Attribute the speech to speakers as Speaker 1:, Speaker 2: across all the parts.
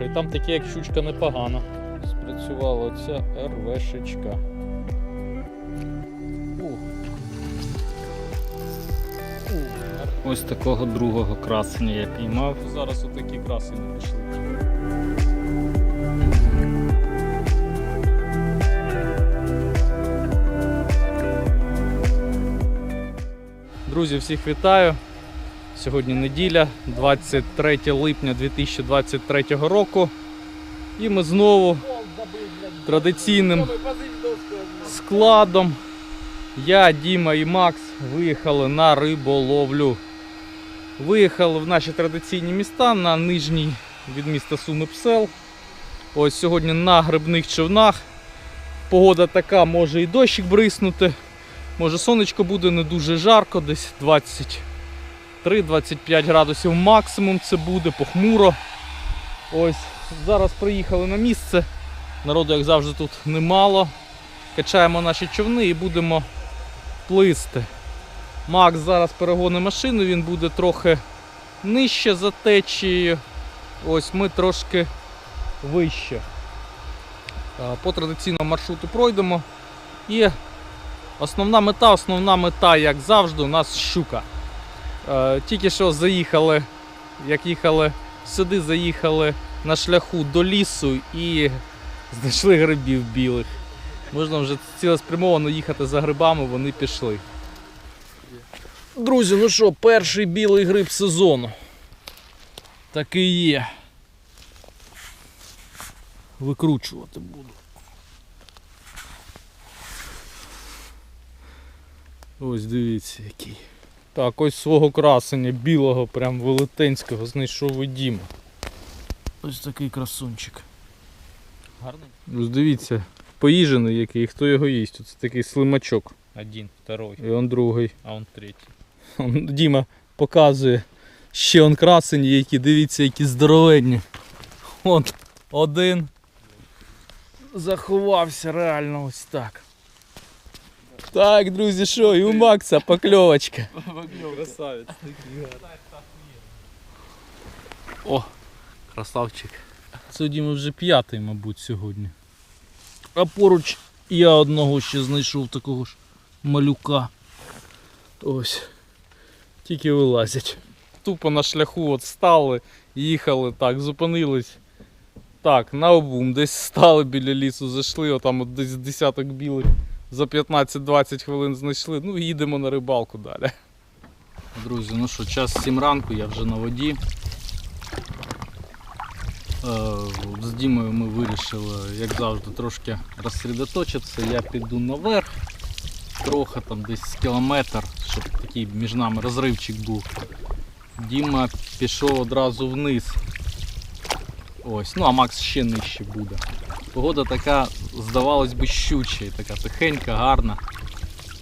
Speaker 1: І там таке, як щучка непогано. Спрацювала ця РВшечка. Ось такого другого красення я піймав. Зараз отакі красені пішли. Друзі, всіх вітаю. Сьогодні неділя, 23 липня 2023 року. І ми знову традиційним складом. Я, Діма і Макс виїхали на риболовлю. Виїхали в наші традиційні міста на нижній від міста Суми Псел. Ось сьогодні на грибних човнах. Погода така, може і дощик бриснути. Може сонечко буде не дуже жарко, десь 23-25 градусів максимум це буде, похмуро. Ось, зараз приїхали на місце. Народу, як завжди, тут немало. Качаємо наші човни і будемо плисти. Макс зараз перегоне машину, він буде трохи нижче за течією. Ось ми трошки вище. По традиційному маршруту пройдемо. І Основна мета, основна мета, як завжди, у нас щука. Е, тільки що заїхали, як їхали сюди, заїхали на шляху до лісу і знайшли грибів білих. Можна вже цілеспрямовано їхати за грибами, вони пішли. Друзі, ну що, перший білий гриб сезону. Такий є. Викручувати буду. Ось дивіться який. Так, ось свого красення білого, прям велетенського знайшов Діма. Ось такий красунчик.
Speaker 2: Гарний?
Speaker 1: Ось дивіться, поїжений який, хто його їсть. Це такий слимачок.
Speaker 2: Один, второй,
Speaker 1: І он другий.
Speaker 2: а он третій.
Speaker 1: Діма показує. Ще он красені які, дивіться, які здоровенні. От один. Заховався реально ось так. Так, друзі, що, і у Макса покльовочка.
Speaker 2: Красавець.
Speaker 1: О, красавчик. Це Діма вже п'ятий, мабуть, сьогодні. А поруч я одного ще знайшов такого ж малюка. Ось. Тільки вилазять. Тупо на шляху от стали, їхали так, зупинились. Так, на обум, десь стали біля лісу, зайшли, отам от десь десяток білих за 15-20 хвилин знайшли. Ну, їдемо на рибалку далі. Друзі, ну що, час 7 ранку, я вже на воді. Е, З Дімою ми вирішили, як завжди, трошки розсередоточитися. Я піду наверх, трохи там десь кілометр, щоб такий між нами розривчик був. Діма пішов одразу вниз. Ось, ну а Макс ще нижче буде. Погода така, здавалось би, щуча, така тихенька, гарна.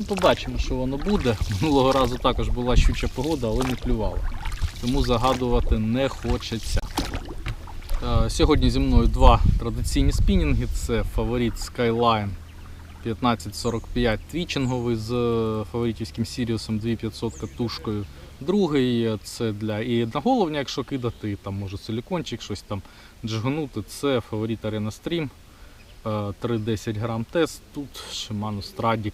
Speaker 1: Ну, побачимо, що воно буде. Минулого разу також була щуча погода, але не клювала. Тому загадувати не хочеться. Е, Сьогодні зі мною два традиційні спінінги. Це фаворит Skyline 1545 твічинговий з е, фаворитівським Сіріусом 2500 катушкою. Другий е, це для і одноголовня, якщо кидати, там може силікончик, щось там джигонути. Це фаворит Arena Stream. е, 3,10 грам тест. Тут Shimano Stradic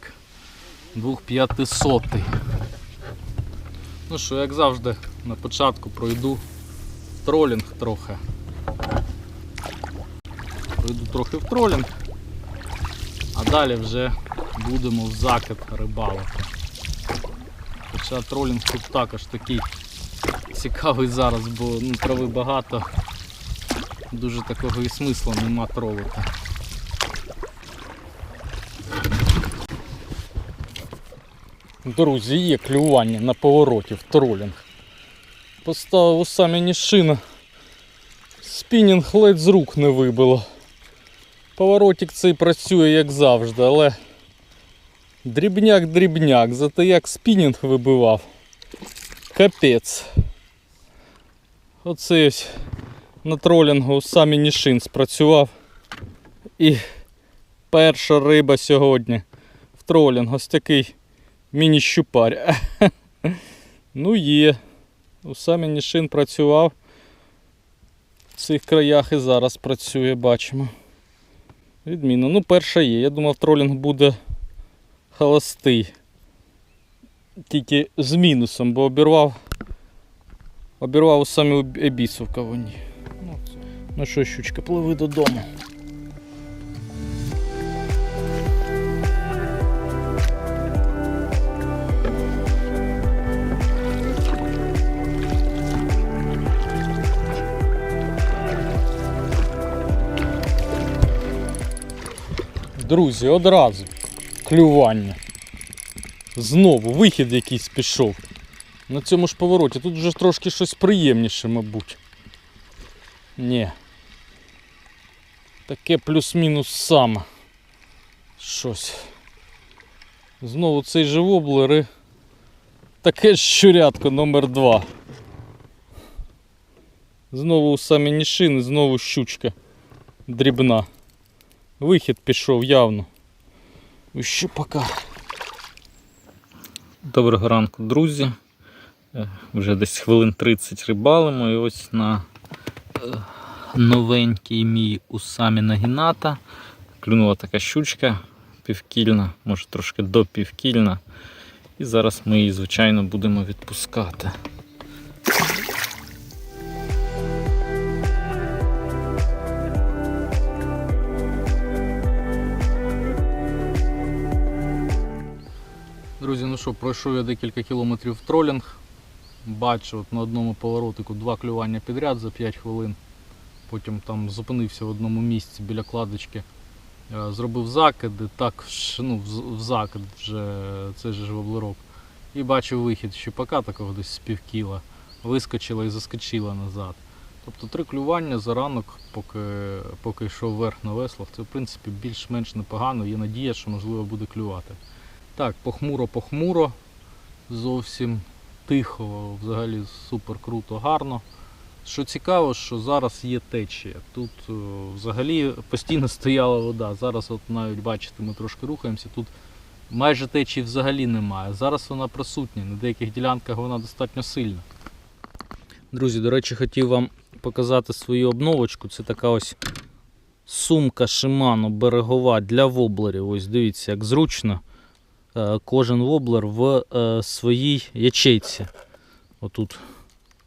Speaker 1: 2500. Ну що, як завжди, на початку пройду тролінг трохи. Пройду трохи в тролінг, а далі вже будемо в закид рибалити. Хоча тролінг тут також такий цікавий зараз, бо ну, трави багато, дуже такого і смисла нема тролити. Друзі, є клювання на повороті в тролінг. Поставив у самі ніжина. Спінінг ледь з рук не вибило. Поворотик цей працює як завжди, але дрібняк-дрібняк, зате як спінінг вибивав. Капець. Оце ось на тролінгу самі нішин спрацював. І перша риба сьогодні в тролінг. Ось такий міні-щупарь. Ну є. У самі нішин працював. В цих краях і зараз працює, бачимо. Відмінно. Ну, перша є. Я думав, тролінг буде холостий. Тільки з мінусом, бо обірвав. Обірвав у самі ебісу в кавуні. Ну, ну що, щучка, пливи додому. Друзі, одразу клювання. Знову вихід якийсь пішов. На цьому ж повороті. Тут вже трошки щось приємніше, мабуть. Ні. Таке плюс-мінус саме. Щось. Знову цей же воблер і таке ж щурятко номер 2 Знову у самі нішини, знову щучка дрібна. Вихід пішов явно. У щупака. Доброго ранку, друзі. Е, Вже десь хвилин 30 рибалимо і ось на е, новенький мій усамі нагіната. Клюнула така щучка півкільна, може трошки до півкільна. І зараз ми її, звичайно, будемо відпускати. Друзі, ну що, пройшов я декілька кілометрів тролінг. Бачу от на одному поворотику два клювання підряд за 5 хвилин. Потім там зупинився в одному місці біля кладочки. Е, Зробив закиди, так ну, в- закид вже цей же ж воблерок. І бачив вихід щупака такого десь з півкіла. Вискочила і заскочила назад. Тобто три клювання за ранок, поки, поки йшов вверх на веслах, це в принципі більш-менш непогано. Є надія, що можливо буде клювати. Так, похмуро-похмуро, зовсім тихо, взагалі супер круто, гарно. Що цікаво, що зараз є течія. Тут е, взагалі постійно стояла вода. Зараз, от навіть бачите, ми трошки рухаємося. Тут майже течії взагалі немає. Зараз вона присутня. На деяких ділянках вона достатньо сильна. Друзі, до речі, хотів вам показати свою обновочку. Це така ось сумка Shimano берегова для воблерів. Ось дивіться, як зручно кожен воблер в е, своїй ячейці. Отут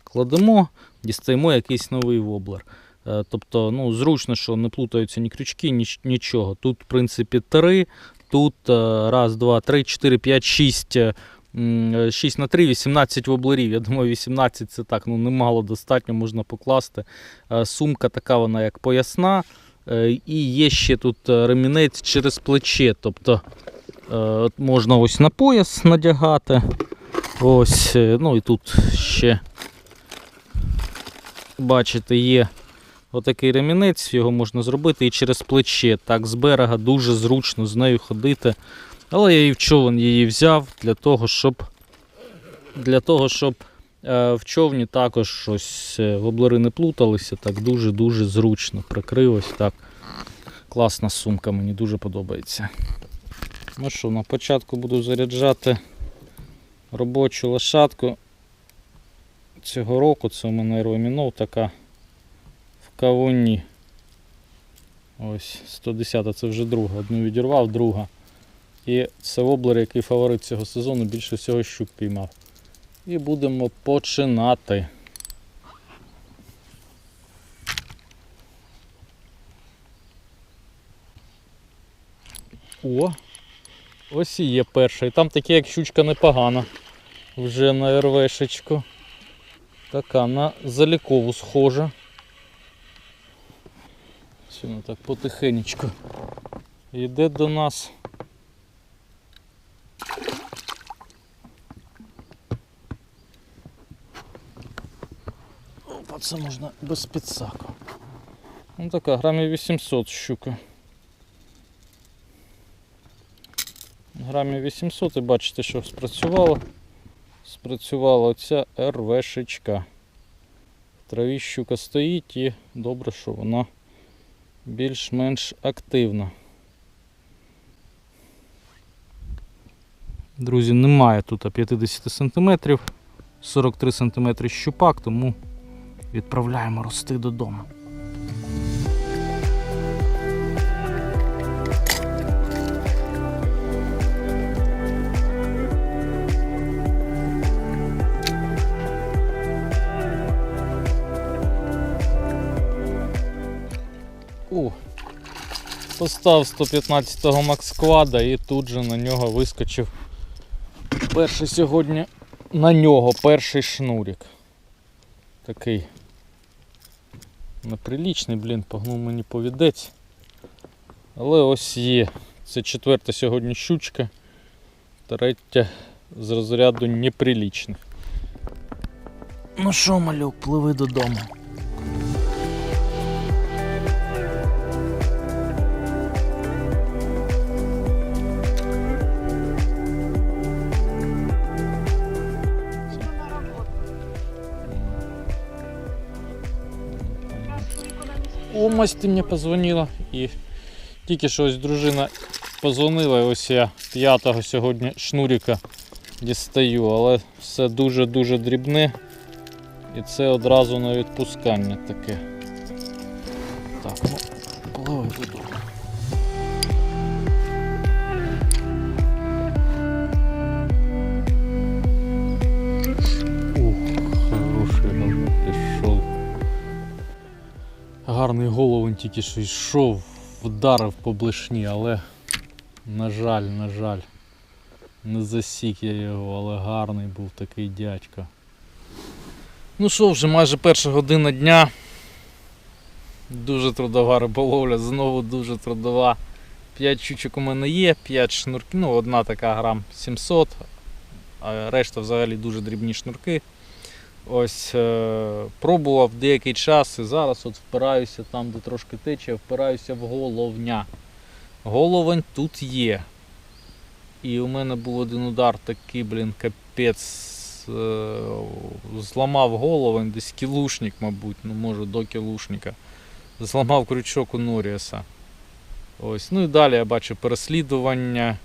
Speaker 1: кладемо, дістаємо якийсь новий воблер. Е, Тобто, ну, зручно, що не плутаються ні крючки, нічого. Тут, в принципі, три. Тут е, раз, два, три, чотири, п'ять, шість. е, м, е, 6 на 3, 18 воблерів. Я думаю, 18 це так, ну немало достатньо, можна покласти. Е, Сумка така вона як поясна. Е, І є ще тут е, ремінець через плече. Тобто е, от можна ось на пояс надягати. Ось, е, ну і тут ще, бачите, є отакий ремінець, його можна зробити і через плече. Так, з берега дуже зручно з нею ходити. Але я і в човен її взяв для того, щоб, для того, щоб е, в човні також щось е, воблери не плуталися. Так дуже-дуже зручно. Прикрилось так. Класна сумка, мені дуже подобається. Ну що, на початку буду заряджати робочу лошадку цього року. Це у мене Ромінов така в кавуні. Ось 110 це вже друга. Одну відірвав, друга. І це воблер, який фаворит цього сезону, більше всього щук піймав. І будемо починати. О! Ось і є перший. Там таке, як щучка непогана. Вже на РВшечку. Така на залікову схожа. Все, вона так потихенечку. Йде до нас. Опа, це можна без підсаку. Ну така, грамів 800 щука. Грамів 800 і бачите, що спрацювало. Спрацювала оця РВшечка. Траві щука стоїть і добре, що вона більш-менш активна. Друзі, немає тут 50 см, 43 см щупак, тому відправляємо рости додому. Постав 115-го Максквада і тут же на нього вискочив перший сьогодні на нього перший шнурик. Такий неприлічний, блін, погнув мені повідець. Але ось є. Це четверта сьогодні щучка, третя з розряду неприлічних. Ну що, малюк, пливи додому. Ти мені позвонила і тільки що ось дружина позвонила, і ось я п'ятого сьогодні шнурика дістаю, але все дуже-дуже дрібне. І це одразу на відпускання таке. Так, ну, пливай додому. Гарний головень тільки що йшов, вдарив по блешні, але на жаль, на жаль, не засік я його, але гарний був такий дядько. Ну що, вже майже перша година дня. Дуже трудова риболовля, знову дуже трудова. 5 чучок у мене є, 5 шнурків, ну одна така грам 700, а решта взагалі дуже дрібні шнурки. Ось е, пробував деякий час і зараз от впираюся там, де трошки тече, впираюся в головня. Головень тут є. І у мене був один удар такий, блін, капець. е, Зламав головень, десь кілушник, мабуть, ну може до кілушника. Зламав крючок у Норіаса. Ось. Ну і далі я бачу переслідування,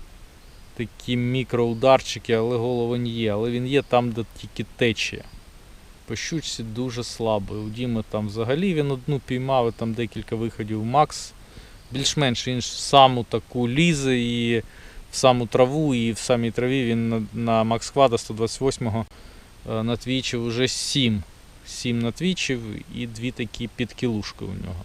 Speaker 1: такі мікроударчики, але головень є. Але він є там, де тільки течія. По щучці дуже слабий. У Діми там взагалі він одну піймав, і там декілька виходів Макс. Більш-менш він в саму таку лізе і в саму траву, і в самій траві він на, на Макс Квада 128-го е, натвічив уже 7. 7 натвічив і дві такі підкілушки у нього.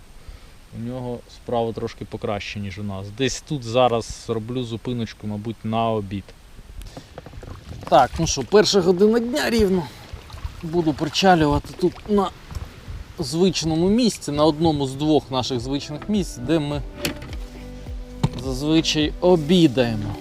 Speaker 1: У нього справа трошки покраще, ніж у нас. Десь тут зараз роблю зупиночку, мабуть, на обід. Так, ну що, перша година дня рівно буду причалювати тут на звичному місці, на одному з двох наших звичних місць, де ми зазвичай обідаємо.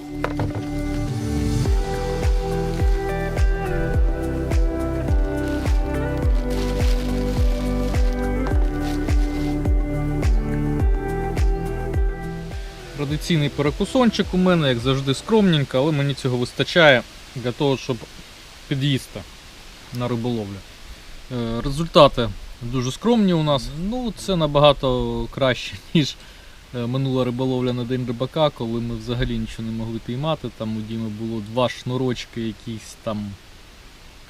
Speaker 1: Традиційний перекусончик у мене, як завжди, скромненько, але мені цього вистачає для того, щоб під'їсти на риболовлю. Е, Результати дуже скромні у нас. Ну, це набагато краще, ніж е, минула риболовля на День рибака, коли ми взагалі нічого не могли піймати. Там у Діми було два шнурочки, якісь там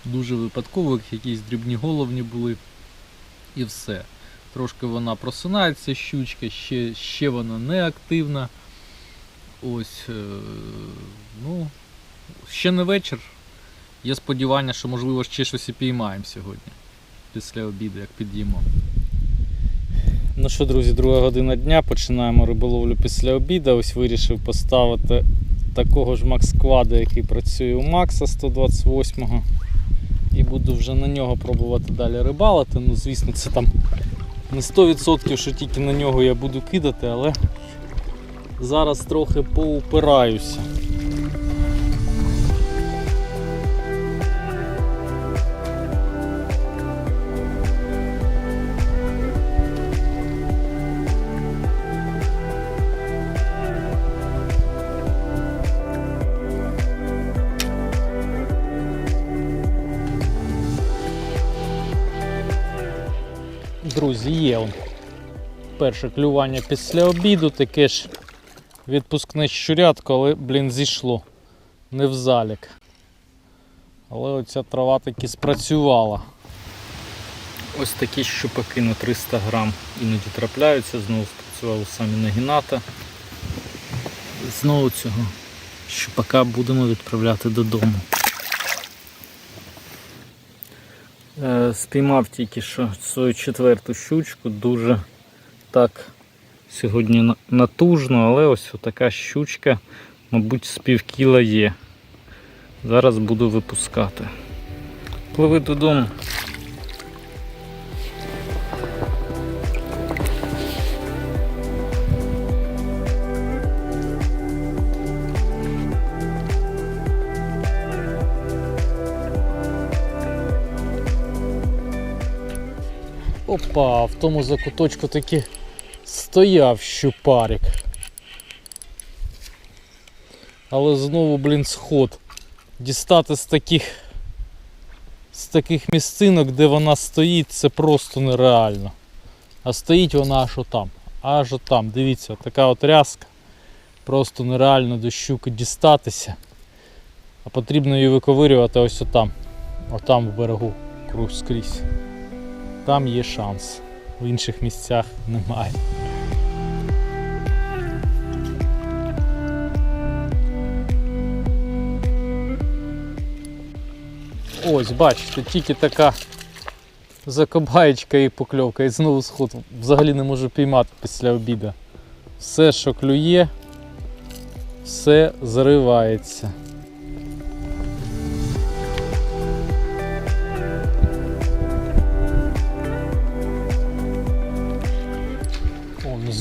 Speaker 1: дуже випадкових, якісь дрібні головні були. І все. Трошки вона просинається, щучка, ще, ще вона не активна. Ось, е, ну, ще не вечір. Є сподівання, що можливо ще щось і піймаємо сьогодні. Після обіду, як під'їмо. Ну що, друзі, друга година дня. Починаємо риболовлю після обіду. Ось вирішив поставити такого ж Макс-квада, який працює у Макса 128-го. І буду вже на нього пробувати далі рибалити. Ну, звісно, це там не 100%, що тільки на нього я буду кидати, але зараз трохи поупираюся. Друзі, є он. Перше клювання після обіду, таке ж відпускне щурятко, але, блін, зійшло. Не в залік. Але оця трава таки спрацювала. Ось такі щупаки на 300 грам іноді трапляються, знову спрацювали самі нагіната. Знову цього щупака будемо відправляти додому. Е, Спіймав тільки що свою четверту щучку, дуже так Сьогодні на- натужно, але ось така щучка, мабуть, з півкіла є. Зараз буду випускати. Пливи додому. Опа, в тому закуточку таки стояв щупарик. Але знову, блін, сход. Дістати з таких з таких місцинок, де вона стоїть, це просто нереально. А стоїть вона аж отам. Аж отам. Дивіться, така от рязка. Просто нереально до щуки дістатися. А потрібно її виковирювати ось отам. Отам в берегу. Круг скрізь. Там є шанс. В інших місцях немає. Ось, бачите, тільки така закобаєчка і покльовка, і знову сход. Взагалі не можу піймати після обіду. Все, що клює, все зривається.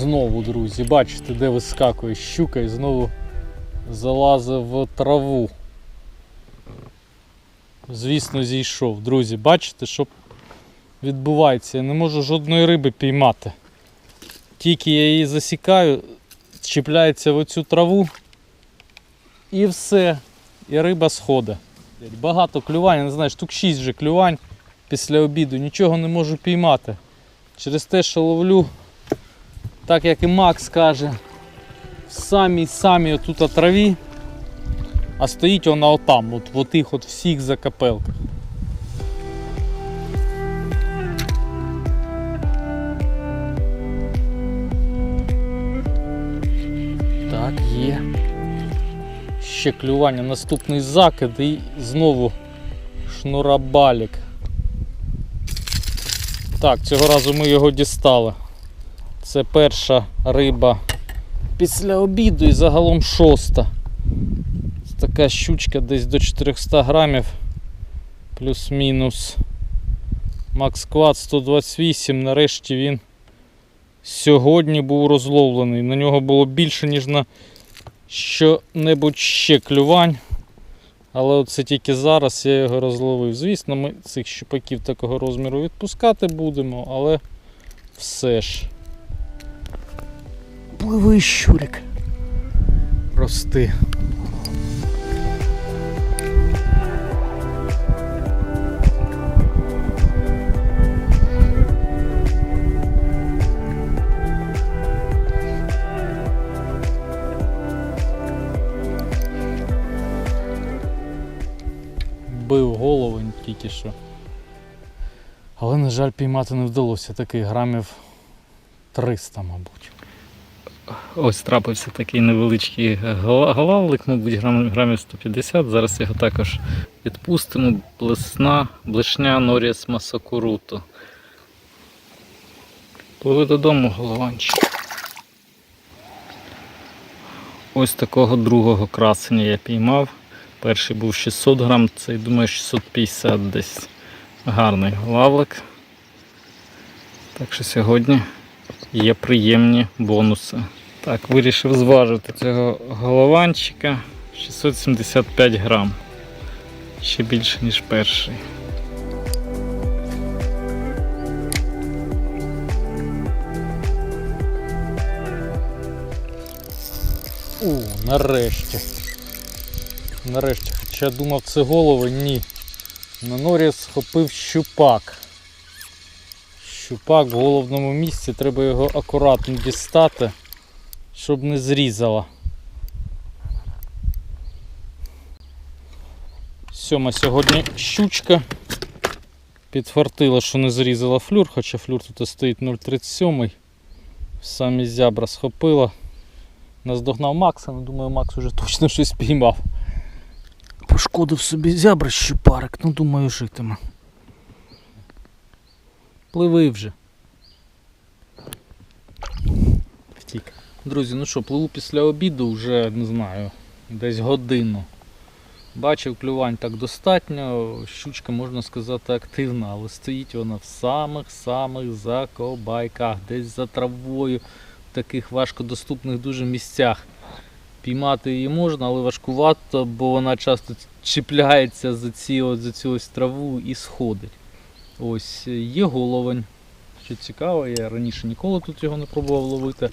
Speaker 1: Знову, друзі, бачите, де вискакує щука і знову залазить в траву. Звісно, зійшов. Друзі, бачите, що відбувається? Я не можу жодної риби піймати. Тільки я її засікаю, чіпляється в оцю траву і все. І риба сходить. Багато клювань, я не знаю, штук 6 вже клювань після обіду, нічого не можу піймати. Через те, що ловлю, так як і Макс каже, в самій самій отут траві, а стоїть вона отам, от в тих от всіх закапелках. Так, є. Ще клювання, наступний закид і знову шнурабалік. Так, цього разу ми його дістали. Це перша риба після обіду і загалом шоста. Така щучка десь до 400 грамів. Плюс-мінус. Макс Квад 128. Нарешті він сьогодні був розловлений. На нього було більше, ніж на що-небудь ще клювань. Але оце тільки зараз я його розловив. Звісно, ми цих щупаків такого розміру відпускати будемо, але все ж. Пливий щурик. Рости. бив голову тільки що. Але, на жаль, піймати не вдалося. Такий грамів 300, мабуть. Ось трапився такий невеличкий гала- галавлик, мабуть, грамів 150. Зараз його також відпустимо. Блесна, блешня Норіс Масакуруто. Пливи додому, голованчик. Ось такого другого красення я піймав. Перший був 600 грам, цей думаю 650 десь. Гарний лавлик. Так що сьогодні є приємні бонуси. Так, вирішив зважити цього голованчика 675 грам. Ще більше, ніж перший. У, нарешті. Нарешті, хоча думав це голови, ні. На норі схопив щупак. Щупак в головному місці, треба його акуратно дістати, щоб не зрізало. Сьома сьогодні щучка. Підфартила, що не зрізала флюр, хоча флюр тут стоїть 0,37. Самі зябра схопила. Наздогнав Макса, ну думаю, Макс уже точно щось піймав. Пошкодив собі зябра щупарик, ну думаю, житиме. Пливи вже. Друзі, ну що, пливу після обіду вже не знаю, десь годину. Бачив, клювань так достатньо, щучка, можна сказати, активна, але стоїть вона в самих-самих закобайках, десь за травою, в таких важкодоступних дуже місцях. Піймати її можна, але важкувато, бо вона часто чіпляється за, ці, от, за цю ось траву і сходить. Ось е, є головень. Що цікаво, я раніше ніколи тут його не пробував ловити.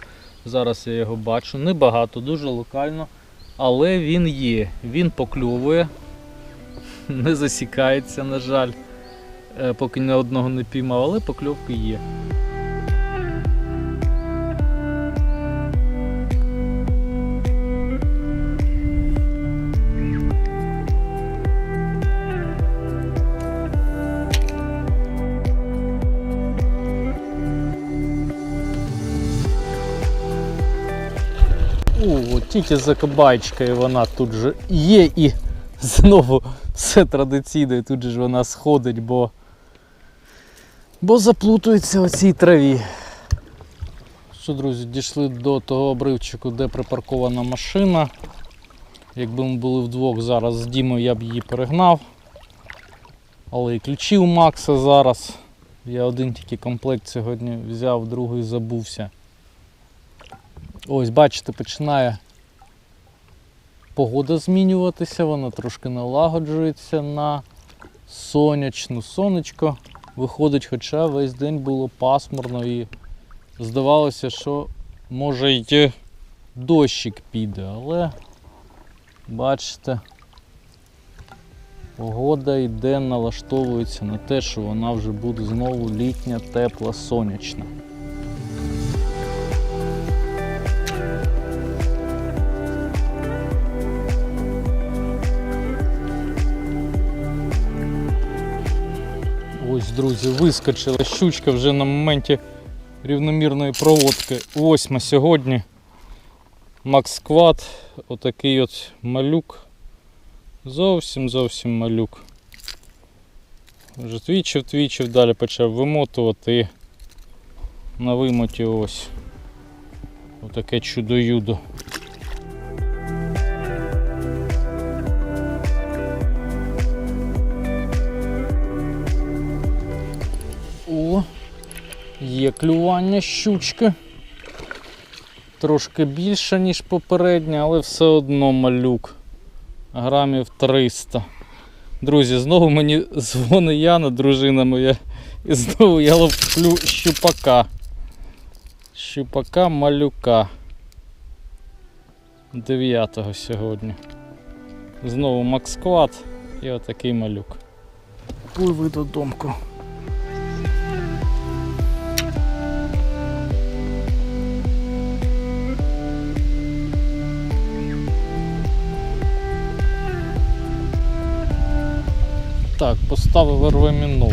Speaker 1: Зараз я його бачу. Небагато, дуже локально. Але він є. Він покльовує, не засікається, на жаль. Е, Поки ні одного не піймав, але покльовки є. Тільки за кабачкою вона тут же є і знову все традиційно, і тут же ж вона сходить, бо, бо заплутується у цій траві. Що, друзі, дійшли до того обривчику, де припаркована машина. Якби ми були вдвох зараз з Дімою, я б її перегнав. Але і ключі у Макса зараз. Я один тільки комплект сьогодні взяв, другий забувся. Ось, бачите, починає погода змінюватися, вона трошки налагоджується на сонячну. Сонечко виходить, хоча весь день було пасмурно і здавалося, що може й дощик піде, але бачите, погода йде, налаштовується на те, що вона вже буде знову літня, тепла, сонячна. Ось, друзі, вискочила щучка вже на моменті рівномірної проводки. Восьма сьогодні. Макс Квад, отакий от малюк. Зовсім зовсім малюк. Вже твічив, твічив, далі почав вимотувати і на вимоті ось. Отаке чудо-юдо. Є клювання щучки. Трошки більше, ніж попередня, але все одно малюк. Грамів 300. Друзі, знову мені дзвонить Яна, дружина моя. І знову я ловлю щупака. Щупака малюка. 9 сьогодні. Знову Максквад і отакий малюк. Пливи додомку. Так, поставив РВ-міну.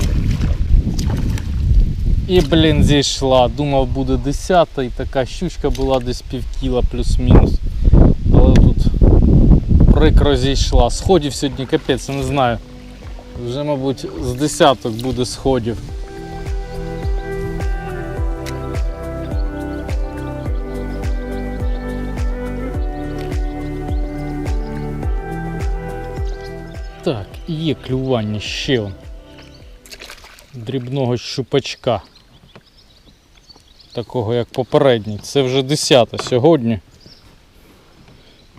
Speaker 1: І, блін, зійшла. Думав буде 10 і така щучка була десь пів кіла плюс-мінус. Але тут прикро зійшла. Сходів сьогодні капець, я не знаю. Вже, мабуть, з десяток буде сходів. Є клювання ще. Дрібного щупачка. Такого як попередній. Це вже 10 сьогодні.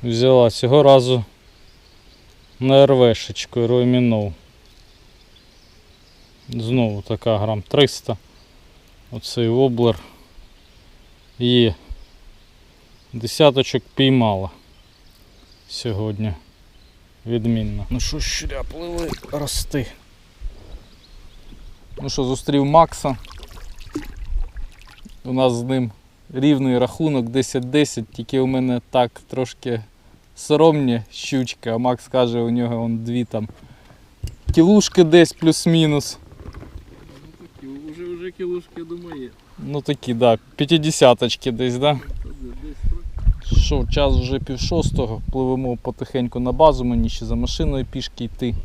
Speaker 1: Взяла цього разу на РВшечку Роймінов. Знову така грам 300. Оцей воблер є. Десяточок піймала сьогодні. Відмінно. Ну що, щуря, пливи, рости. Ну що, зустрів Макса. У нас з ним рівний рахунок 10-10, тільки у мене так трошки соромні щучки, а Макс каже, у нього вон дві там кілушки десь плюс-мінус.
Speaker 2: Ну такі, Уже, уже кілушки, я думаю, є.
Speaker 1: Ну такі, да, п'ятидесяточки десь, да? Що, час вже пів шостого, пливемо потихеньку на базу, мені ще за машиною пішки йти.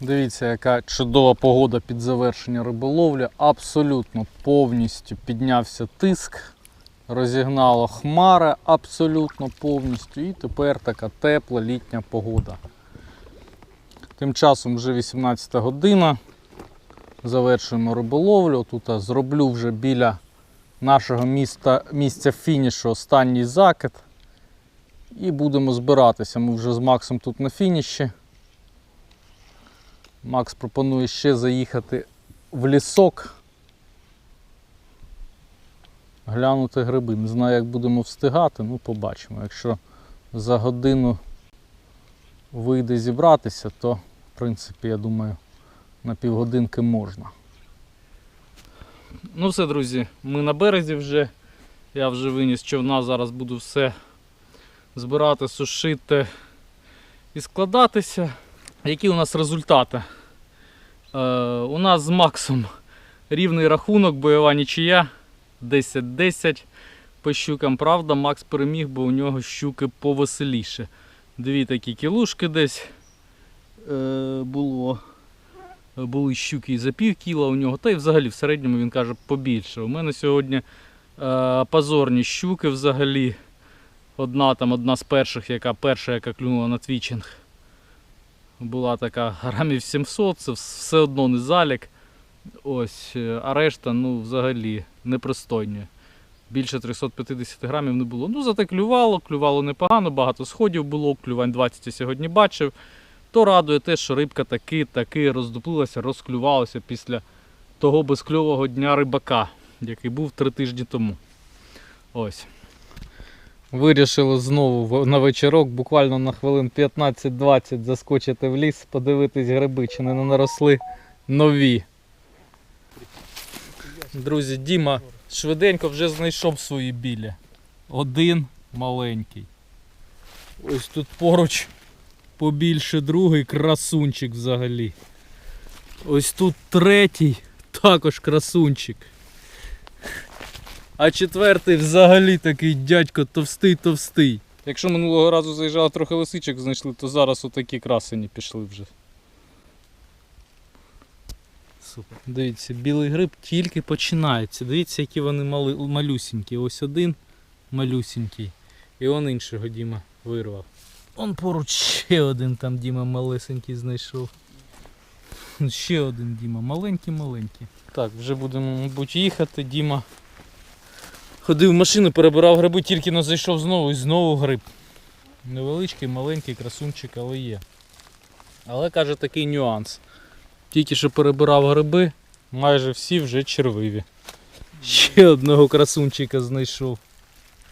Speaker 1: Дивіться, яка чудова погода під завершення риболовлі. Абсолютно повністю піднявся тиск. розігнало хмари абсолютно повністю. І тепер така тепла літня погода. Тим часом вже 18 година. Завершуємо риболовлю. Тут зроблю вже біля нашого міста, місця фінішу останній закид. І будемо збиратися. Ми вже з Максом тут на фініші. Макс пропонує ще заїхати в лісок. Глянути гриби. Не знаю, як будемо встигати, ну побачимо. Якщо за годину вийде зібратися, то в принципі, я думаю, на півгодинки можна. Ну все, друзі, ми на березі вже. Я вже виніс човна, зараз буду все збирати, сушити і складатися. Які у нас результати? Е, у нас з Максом рівний рахунок, бойова нічия 10-10 по щукам. Правда, Макс переміг, бо у нього щуки повеселіше. Дві такі кілушки десь е, було. Були щуки і за пів кіла у нього, та й взагалі в середньому він каже побільше. У мене сьогодні е, позорні щуки взагалі. Одна там, одна з перших, яка перша, яка клюнула на твічинг. Була така грамів 700, це все одно не залік. Ось, е, а решта, ну, взагалі, непристойні. Більше 350 грамів не було. Ну, зате клювало, клювало непогано, багато сходів було, клювань 20 я сьогодні бачив. То радує те, що рибка таки, таки роздуплилася, розклювалася після того безкльового дня рибака, який був три тижні тому. Ось. Вирішили знову на вечірок, буквально на хвилин 15-20 заскочити в ліс, подивитись гриби, чи не наросли нові. Друзі, Діма швиденько вже знайшов свої білі. Один маленький. Ось тут поруч побільше другий красунчик взагалі. Ось тут третій, також красунчик. А четвертий взагалі такий дядько товстий-товстий. Якщо минулого разу заїжджали трохи лисичок знайшли, то зараз отакі красені пішли вже. Супер. Дивіться, білий гриб тільки починається. Дивіться, які вони мали, малюсінькі. Ось один малюсінький. І он іншого Діма вирвав. Он поруч ще один там Діма малесенький знайшов. Ще один Діма, маленький-маленький. Так, вже будемо, мабуть, їхати. Діма ходив в машину, перебирав гриби, тільки не зайшов знову і знову гриб. Невеличкий, маленький красунчик, але є. Але каже такий нюанс. Тільки що перебирав гриби, майже всі вже червиві. Ще одного красунчика знайшов.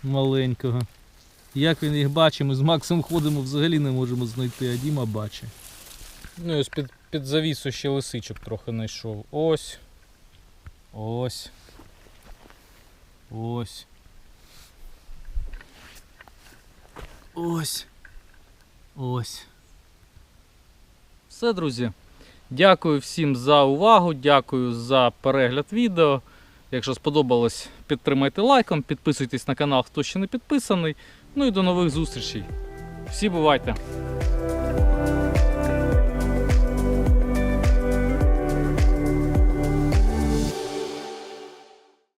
Speaker 1: Маленького. Як він їх бачить, ми з Максом ходимо, взагалі не можемо знайти, а Діма бачить. Ну і ось під, під завісу ще лисичок трохи знайшов. Ось. Ось. Ось. Ось. Ось. Все, друзі. Дякую всім за увагу, дякую за перегляд відео. Якщо сподобалось, підтримайте лайком, підписуйтесь на канал, хто ще не підписаний. Ну і до нових зустрічей. Всі бувайте!